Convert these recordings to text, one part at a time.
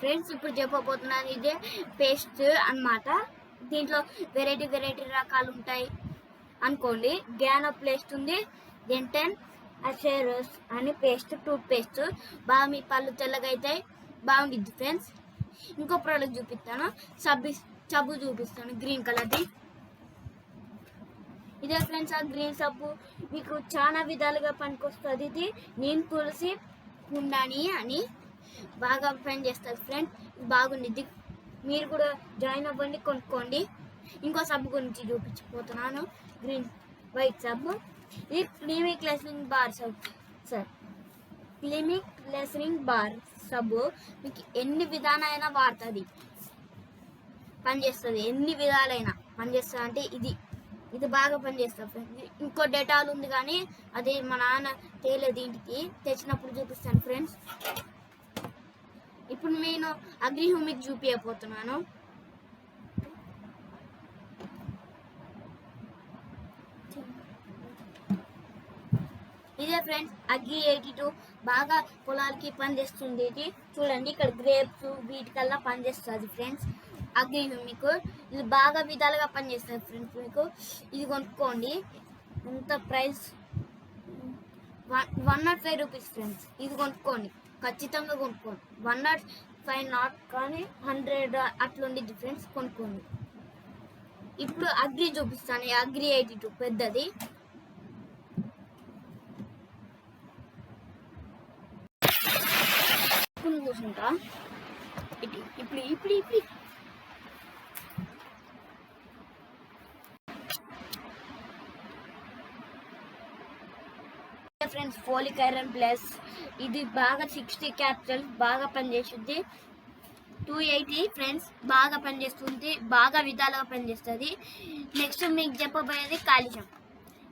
Friends ఇప్పుడు చెప్పబోతున్నాను ఇదే పేస్ట్ అన్నమాట. దీంట్లో వెరైటీ వెరైటీ రకాలు ఉంటాయి అనుకోండి. గ్యానో పేస్ట్ ఉంది డెంటన్ అషేరస్ అని పేస్ట్ టూత్ పేస్ట్. బాగా మీ పళ్ళు తెల్లగా అవుతాయి బాగుంది ఫ్రెండ్స్. ఇంకో ప్రోడక్ట్ చూపిస్తాను. సబ్బు సబ్బు చూపిస్తాను గ్రీన్ కలర్ది. ఇదే ఫ్రెండ్స్ ఆ గ్రీన్ సబ్బు. మీకు చాలా విధాలుగా పనికొస్తుంది ఇది. నేను తులసి కుండాని అని బాగా ఫ్రెండ్ చేస్తుంది ఫ్రెండ్ బాగుండిద్ది. మీరు కూడా జాయిన్ అవ్వండి కొనుక్కోండి. ఇంకో సబ్బు గురించి చూపించిపోతున్నాను గ్రీన్ వైట్ సబ్బు ఇది క్లీమిక్ లెసరింగ్ బార్ సబ్బు సార్ క్లిమిక్ లెసరింగ్ బార్ సబ్బు మీకు ఎన్ని విధాలైనా వాడుతుంది. పనిచేస్తుంది ఎన్ని విధాలైనా పనిచేస్తుంది అంటే ఇది. ఇది బాగా పనిచేస్తుంది ఫ్రెండ్స్ ఇంకో డెటాల్ ఉంది కానీ అది మా నాన్న తేలేదు ఇంటికి తెచ్చినప్పుడు చూపిస్తాను ఫ్రెండ్స్ ఇప్పుడు నేను అగ్రిహ్యూమిక్ చూపించబోతున్నాను ఇదే ఫ్రెండ్స్ అగ్గి ఎయిటీ టూ బాగా పొలాలకి పనిచేస్తుంది ఇది చూడండి ఇక్కడ గ్రేప్స్ వీటికల్లా పనిచేస్తుంది ఫ్రెండ్స్. అగ్రి మీకు ఇది బాగా విధాలుగా పనిచేస్తుంది ఫ్రెండ్స్ మీకు. ఇది కొనుక్కోండి. ఎంత price? One one nought five rupees friends. ఇది కొనుక్కోండి. ఖచ్చితంగా కొనుక్కోండి వన్ నాట్ ఫైవ్ నాట్ కానీ హండ్రెడ్ అట్లుండి డిఫరెన్స్ ఫ్రెండ్స్ కొనుక్కోండి. ఇప్పుడు అగ్రి చూపిస్తాను. అగ్రి ఎయిటీ టూ పెద్దది. కూర్చుంటా ఇప్పుడు ఇప్పుడు ఇప్పుడు. ఫ్రెండ్స్ ఫోలిక్ ఐరన్ ప్లస్ ఇది బాగా సిక్స్టీ క్యాపిటల్ బాగా పనిచేస్తుంది. టూ ఎయిటీ ఫ్రెండ్స్ బాగా పనిచేస్తుంది బాగా విధాలుగా పనిచేస్తుంది. నెక్స్ట్ మీకు చెప్పబోయేది కాల్షియం.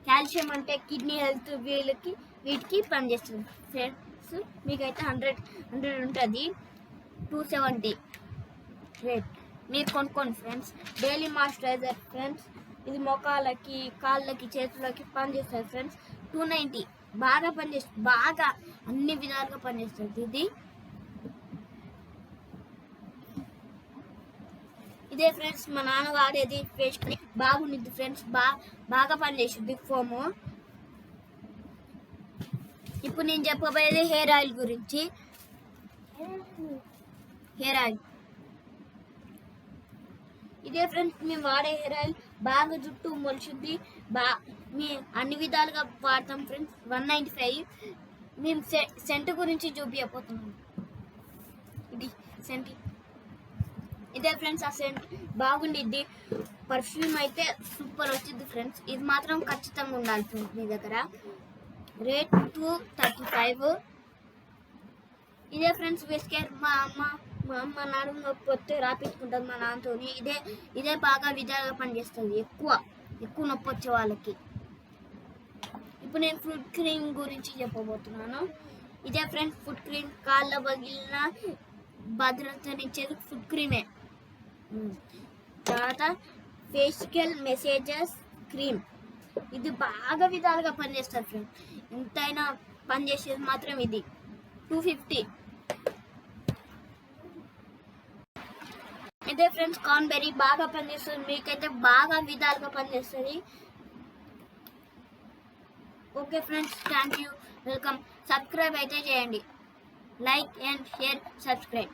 కాల్షియం అంటే కిడ్నీ హెల్త్ వీళ్ళకి వీటికి పనిచేస్తుంది. ఫ్రెండ్స్ మీకైతే హండ్రెడ్ హండ్రెడ్ ఉంటుంది. టూ సెవెంటీ రేట్ మీరు కొనుక్కోండి ఫ్రెండ్స్ డైలీ మాయిశ్చరైజర్ ఫ్రెండ్స్ ఇది మొఖాలకి కాళ్ళకి చేతులకి పనిచేస్తుంది ఫ్రెండ్స్ టూ నైంటీ బాగా పనిచేస్తుంది బాగా అన్ని విధాలుగా పనిచేస్తుంది. ఇది. ఇదే ఫ్రెండ్స్ మా నాన్న వాడేది పేస్ట్ బాగుండిద్ది ఫ్రెండ్స్ బా బాగా పనిచేస్తుంది ఫోము. ఇప్పుడు నేను చెప్పబోయేది హెయిర్ ఆయిల్ గురించి. Hair oil. ఇదే ఫ్రెండ్స్ మేము వాడే హెయిర్ ఆయిల్ బాగా జుట్టు మొలిచింది బా మీ అన్ని విధాలుగా వాడతాం ఫ్రెండ్స్ వన్ నైంటీ ఫైవ్ మేము సె సెంట్ గురించి చూపించబోతున్నాం ఇది సెంట్ ఇదే ఫ్రెండ్స్ ఆ సెంట్ బాగుండిద్ది. పర్ఫ్యూమ్ అయితే సూపర్ వచ్చింది ఫ్రెండ్స్ ఇది మాత్రం ఖచ్చితంగా ఉండాలి ఫ్రెండ్స్ మీ దగ్గర. రేట్ టూ థర్టీ ఫైవ్ ఇదే ఫ్రెండ్స్ విస్కేర్ మా అమ్మ మా అమ్మ నడుము నొప్పి వస్తే రాపించుకుంటుంది మా నాన్నతో ఇదే ఇదే బాగా విధాలుగా పనిచేస్తుంది. ఎక్కువ ఎక్కువ నొప్పి వచ్చే వాళ్ళకి. ఇప్పుడు నేను ఫుడ్ క్రీమ్ గురించి చెప్పబోతున్నాను. ఇదే ఫ్రెండ్స్ ఫుడ్ క్రీమ్ కాళ్ళ పగిలిన భద్రతనిచ్చేది ఫుడ్ క్రీమే. తర్వాత ఫేషియల్ మెసేజెస్ క్రీమ్. ఇది బాగా విధాలుగా పనిచేస్తుంది ఫ్రెండ్ ఎంతైనా పనిచేసేది మాత్రం ఇది. Two fifty. అదే ఫ్రెండ్స్ కాన్బెర్రీ బాగా పనిచేస్తుంది మీకైతే బాగా విధాలుగా పనిచేస్తుంది okay friends thank you welcome subscribe అయితే చేయండి. Like and share subscribe